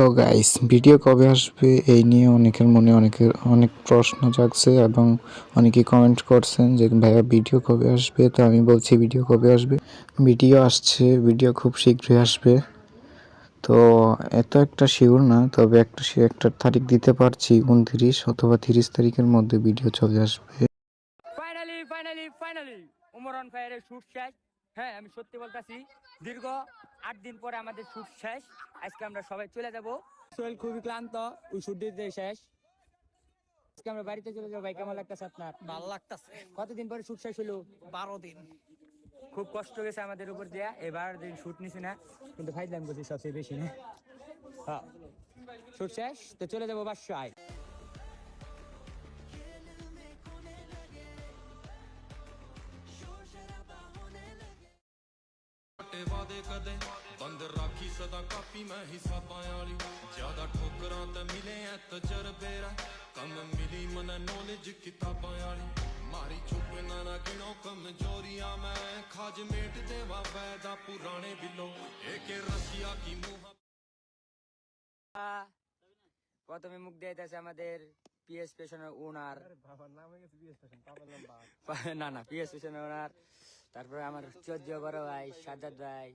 তো guys video কবে আসবে এই নিয়ে অনেকের মনে অনেকের অনেক প্রশ্ন জাগছে এবং অনেকে কমেন্ট করছেন যে, ভাইয়া ভিডিও কবে আসবে? তো আমি বলছি ভিডিও কবে আসবে? ভিডিও আসছে ভিডিও খুব শীঘ্রই আসবে। তো এত একটা শিওর না, তবে একটা সে একটা তারিখ দিতে পারছি, উনত্রিশ অথবা তিরিশ তারিখের মধ্যে ভিডিও চলে আসবে। ফাইনালি ফাইনালি ফাইনালি উমরান ফায়ারের শেষ হ্যাঁ আমি সত্যি বলতেছি দীর্ঘ আট দিন পরে আমাদের শুট শেষ। আজকে আমরা সবাই চলে যাব। সোহেল খুবই ক্লান্ত ওই শুট দিতে শেষ। আজকে আমরা বাড়িতে চলে যাব। ভাই কেমন লাগতেছে আপনার? ভালো লাগতাছে। কতদিন পরে শুট শেষ হলো? বারো দিন। খুব কষ্ট গেছে আমাদের উপর দেয়া। এবার দিন শুট নিছি না কিন্তু ফাইজলাম করছি সবচেয়ে বেশি না। হ্যাঁ শুট শেষ তো চলে যাব বাসায়। ਟੇ ਵਾਦੇ ਕਦੇ ਬੰਦ ਰਾਖੀ ਸਦਾ ਕਾਪੀ ਮੈਂ ਹਿਸਾਬਾਂ ਵਾਲੀ ਜਿਆਦਾ ਠੋਕਰਾਂ ਤੇ ਮਿਲੇ ਐ ਤਜਰਬੇ ਰਾ ਕਮ ਮਿਲੀ ਮਨ ਨੌਲੇਜ ਕਿਤਾਬਾਂ ਵਾਲੀ ਮਾਰੀ ਚੁੱਪ ਨਾ ਨਾ ਗਿਣੋ ਕਮਜ਼ੋਰੀਆਂ ਮੈਂ ਖਾਜ ਮੇਟ ਦੇਵਾ ਵੈਦਾ ਪੁਰਾਣੇ ਬਿੱਲੋ ਏਕੇ ਰਸ਼ੀਆ ਕੀ ਮੁਹਾ প্রথমে মুখ দিয়েছে আমাদের পিএস পেশনের ওনার না না পিএস পেশনের ওনার তারপরে আমার চোদ্দ বড় ভাই সাজ্জাদ ভাই।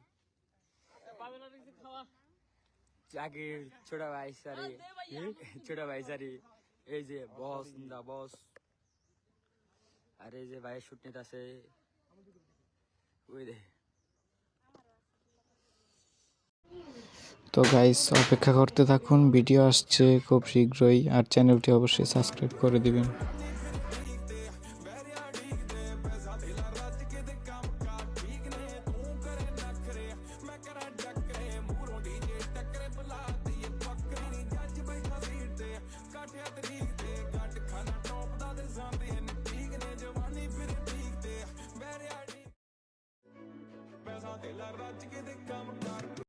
জাকির ছোট ভাই সরি ছোট ভাই সরি এই যে বস দা বস আর এই যে ভাইয়ের শুট আছে। তো গাইস অপেক্ষা করতে থাকুন। ভিডিও আসছে খুব শীঘ্রই। আর চ্যানেলটি অবশ্যই সাবস্ক্রাইব করে দিবেন। ਅੱਜ ਕਿਤੇ ਕੰਮ ਕਾਰ ਠੀਕ ਨੇ ਤੂੰ ਕਰੇ ਨਖਰੇ ਮੈਂ ਕਰਾਂ ਡੱਕਰੇ ਮੂਰੋਂ ਡੀਜੇ ਟੱਕਰੇ ਬੁਲਾਤੀ ਪੱਕਰੀ ਨਹੀਂ, ਜੱਜ ਬੈਠਾ ਸੀਟ ਤੇ ਕਾਠਿਆ ਤਰੀਕ ਤੇ ਗੱਟ ਖਾਣਾ ਟੌਪ ਦਾ ਤੇ ਜਾਂਦੇ ਨੇ ਠੀਕ ਨੇ ਜਵਾਨੀ, ਫਿਰ ਠੀਕ ਤੇ ਮੇਰੇ ਪੈਸਾ ਤੇ ਲਾ ਰੱਜ ਕੇ ਦੇ ਕੰਮ ਕਰ।